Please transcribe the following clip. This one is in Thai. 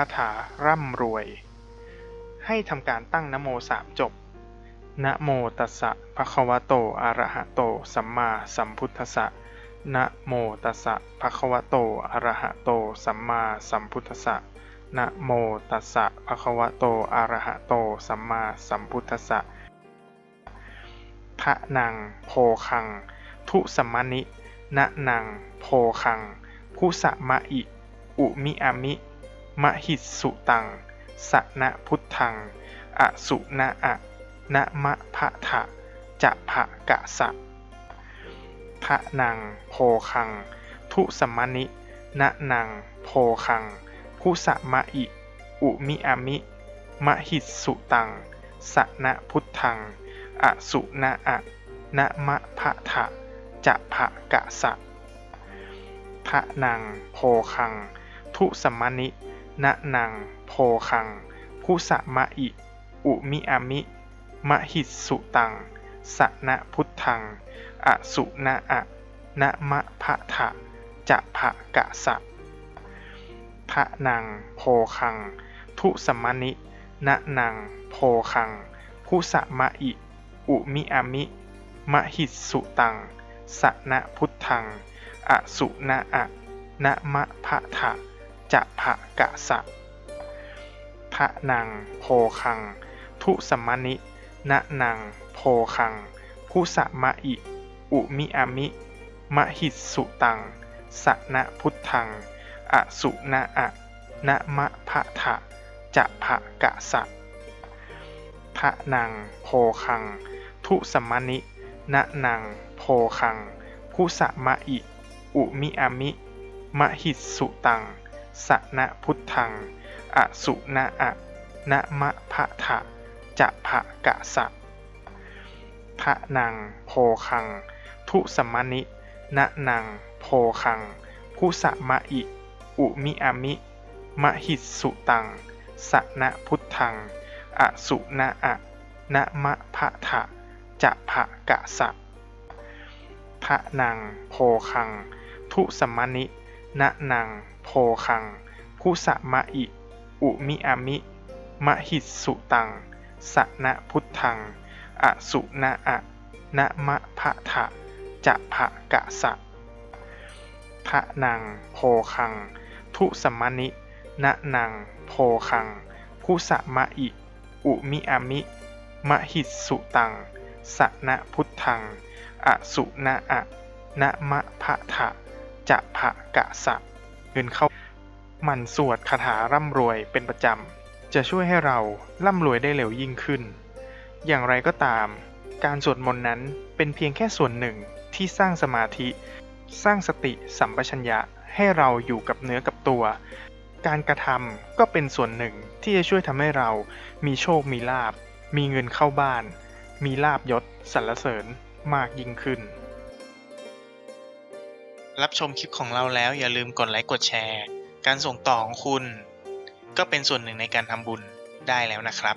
าถาร่ำรวย ให้ทำการตั้งนโมสามจบ นะโมตัสสะภะคะวะโตอะระหะโต สัมมาสัมพุทธัสสะนะโมตัสสะภะคะวะโตอะระหะโต สัมมาสัมพุทธัสสะนะโมตัสสะภะคะวะโตอะระหะโต สัมมาสัมพุทธัสสะทะนังโพคัง ทุสมมนินะนังโพคังคุสะมะอิ อุมิอามิ มหิสุตัง สนะพุทธัง อสุนะอะนะมะพะทะจะภะกะสะทะนัง โพคัง ทุสมมนินะนัง โพคัง คุสะมะอิ อุมิอามิ มหิสุตัง สนะพุทธัง อสุนะอะนะมะพะทะจะภะกะสะทะนัง โพคัง ทุสมม นินะนัง โพคังคุสะมะอิ อุมิอามิ มหิตสุตัง สะนะพุทธัง อสุนะอะนะมะพะทะจะภะกะสะทะนัง โพคัง ทุสมมนินะนัง โพคังคุสะมะอิ อุมิอามิ มหิตสุตัง สะนะพุทธัง อสุนะอะนะมะพะทะ จะภะกะสะทะนังโพคัง ทุสมมนินะนังโพคังคุสะมะอิอุมิอามิ มหิสุตังสะนะพุทธัง อสุนะอะนะมะพะทะจะภะกะสะทะนังโพคัง ทุสมมนินะนังโพคังคุสะมะอิอุมิอามิ มหิสุตัง สนะพุทธัง อสุนะอะนะมะพะทะจะภะกะสะทะนัง โพคัง ทุสมมนินะนัง โพคังคุสะมะอิ อุมิอามิ มหิตสุตัง สนะพุทธัง อสุนะอะนะมะพะทะจะภะกะสะทะนัง โพคัง ทุสมมนินะนัง โพคัง คุสะมะอิ อุมิอามิมหิสุตัง สะนะพุทธัง อสุนะอะนะมะพะทะจะภะกะสะทะนัง โพคัง ทุสมมนินะนัง โพคัง คุสะมะอิ อุมิอามิมหิสุตัง สะนะพุทธัง อสุนะอะนะมะพะทะจะภะกะสะ เงินเข้า มันสวดคาถาร่ำรวยเป็นประจำ จะช่วยให้เราร่ำรวยได้เร็วยิ่งขึ้น อย่างไรก็ตาม การสวดมนต์นั้นเป็นเพียงแค่ส่วนหนึ่งที่สร้างสมาธิ สร้างสติสัมปชัญญะให้เราอยู่กับเนื้อกับตัว การกระทำก็เป็นส่วนหนึ่งที่จะช่วยทำให้เรามีโชคมีลาบ มีเงินเข้าบ้าน มีลาบยศสรรเสริญมากยิ่งขึ้น รับชมคลิปของเราแล้วอย่าลืมกดไลค์กดแชร์ การส่งต่อของคุณ ก็เป็นส่วนหนึ่งในการทำบุญได้แล้วนะครับ